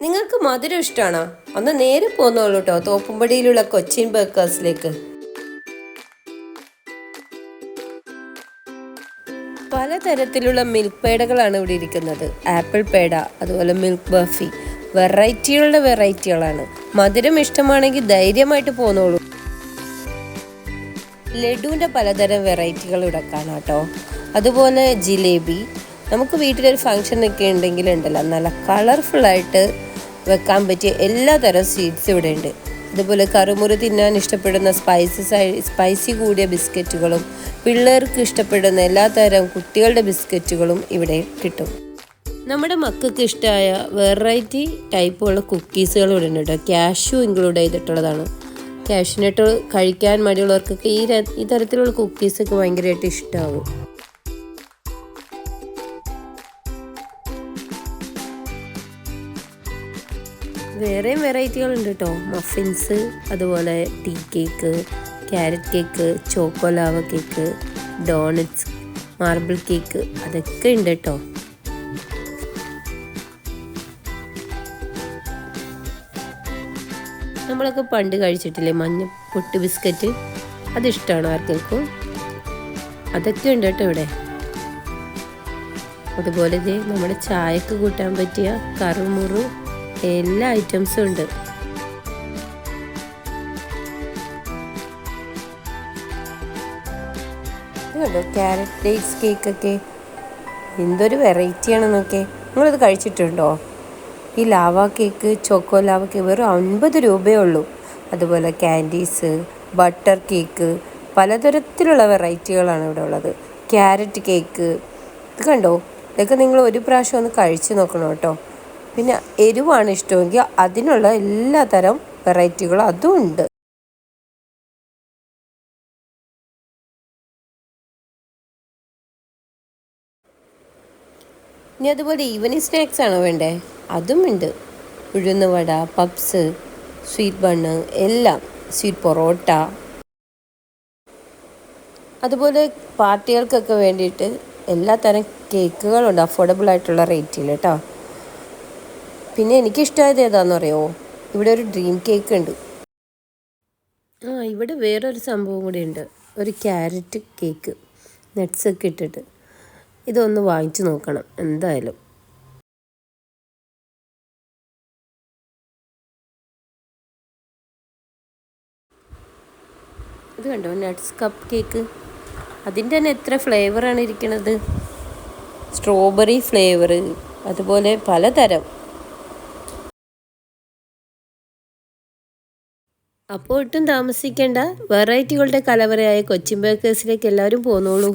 നിങ്ങൾക്ക് മധുരം ഇഷ്ടമാണോ ഒന്ന് നേരെ പോന്നോളൂ കേട്ടോ തോപ്പുംപടിയിലുള്ള കൊച്ചിൻ ബേക്കേഴ്സിലേക്ക്. പലതരത്തിലുള്ള മിൽക്ക് പേടകളാണ് ഇവിടെ ഇരിക്കുന്നത്. ആപ്പിൾ പേട അതുപോലെ മിൽക്ക് ബർഫി വെറൈറ്റികളുടെ വെറൈറ്റികളാണ്. മധുരം ഇഷ്ടമാണെങ്കിൽ ധൈര്യമായിട്ട് പോന്നോളൂ. ലഡുവിന്റെ പലതരം വെറൈറ്റികൾ ഇവിടെ കാണാം കേട്ടോ അതുപോലെ ജിലേബി നമുക്ക് വീട്ടിലൊരു ഫംഗ്ഷൻ ഒക്കെ ഉണ്ടെങ്കിൽ നല്ല കളർഫുള്ളായിട്ട് വെക്കാൻ പറ്റിയ എല്ലാ തരം സ്വീറ്റ്സ് ഇവിടെ ഉണ്ട്. അതുപോലെ കറുമുറി തിന്നാൻ ഇഷ്ടപ്പെടുന്ന സ്പൈസസ് സ്പൈസി കൂടിയ ബിസ്ക്കറ്റുകളും പിള്ളേർക്ക് ഇഷ്ടപ്പെടുന്ന എല്ലാ തരം കുട്ടികളുടെ ബിസ്ക്കറ്റുകളും ഇവിടെ കിട്ടും. നമ്മുടെ മക്കൾക്ക് ഇഷ്ടമായ വെറൈറ്റി ടൈപ്പുള്ള കുക്കീസുകൾ ഇവിടെ ഉണ്ട് കേട്ടോ. ക്യാഷു ഇൻക്ലൂഡ് ചെയ്തിട്ടുള്ളതാണ്. ക്യാഷ്നട്ട് കഴിക്കാൻ മടിയുള്ളവർക്കൊക്കെ ഈ തരത്തിലുള്ള കുക്കീസൊക്കെ ഭയങ്കരമായിട്ട് ഇഷ്ടമാവും വേറെയും വെറൈറ്റികളുണ്ട് കേട്ടോ മഫിൻസ് അതുപോലെ tea cake carrot cake choco lava cake donuts marble cake അതൊക്കെ ഉണ്ട് കേട്ടോ നമ്മളൊക്കെ പണ്ട് കഴിച്ചിട്ടില്ലേ മഞ്ഞ പൊട്ട് ബിസ്ക്കറ്റ്? അതിഷ്ടമാണ് ആർക്കും അതൊക്കെ ഉണ്ട് കേട്ടോ ഇവിടെ. അതുപോലെ നമ്മുടെ ചായക്ക് കൂട്ടാൻ പറ്റിയ കറുമുറു എല്ലാ ഐറ്റംസും ഉണ്ട്. കണ്ടോ ക്യാരറ്റ് ഡേറ്റ്സ് കേക്കൊക്കെ എന്തൊരു വെറൈറ്റിയാണ് നോക്കേ നിങ്ങളിത് കഴിച്ചിട്ടുണ്ടോ? ഈ lava cake choco lava cake വെറും അൻപത് രൂപയേ ഉള്ളൂ. അതുപോലെ ക്യാൻഡീസ് ബട്ടർ കേക്ക് പലതരത്തിലുള്ള വെറൈറ്റികളാണ് ഇവിടെ ഉള്ളത്. ക്യാരറ്റ് കേക്ക് ഇത് കണ്ടോ? ഇതൊക്കെ നിങ്ങൾ ഒരു പ്രാവശ്യം ഒന്ന് കഴിച്ചു നോക്കണം കേട്ടോ. പിന്നെ എരിവാണ് ഇഷ്ടമെങ്കിൽ അതിനുള്ള എല്ലാ തരം വെറൈറ്റികളും അതും ഉണ്ട്. ഇനി അതുപോലെ ഈവനിങ് സ്നാക്സ് ആണോ വേണ്ടേ? അതും ഉണ്ട്. ഉഴുന്ന് വട പപ്സ് സ്വീറ്റ് ബണ്ണ് എല്ലാം. സ്വീറ്റ് പൊറോട്ട. അതുപോലെ പാർട്ടികൾക്കൊക്കെ വേണ്ടിയിട്ട് എല്ലാ തരം കേക്കുകളുണ്ട് അഫോർഡബിൾ ആയിട്ടുള്ള റേറ്റിൽ കേട്ടോ. പിന്നെ എനിക്കിഷ്ടമായത് ഏതാണെന്ന് അറിയോ ഇവിടെ ഒരു ഡ്രീം കേക്ക് ഉണ്ട്. ആ ഇവിടെ വേറൊരു സംഭവം കൂടി ഉണ്ട്. ഒരു ക്യാരറ്റ് കേക്ക് നട്ട്സ് ഒക്കെ ഇട്ടിട്ട്. ഇതൊന്ന് വാങ്ങിച്ചു നോക്കണം എന്തായാലും. ഇത് കണ്ടോ നട്ട്സ് കപ്പ് കേക്ക് അതിന്റെ തന്നെ എത്ര ഫ്ലേവറാണ് ഇരിക്കുന്നത് സ്ട്രോബെറി ഫ്ലേവർ അതുപോലെ പലതരം. അപ്പോൾ ഒട്ടും താമസിക്കേണ്ട. വെറൈറ്റികളുടെ കലവറയായ കൊച്ചിൻ ബേക്കേഴ്സിലേക്ക് എല്ലാവരും പോന്നോളൂ.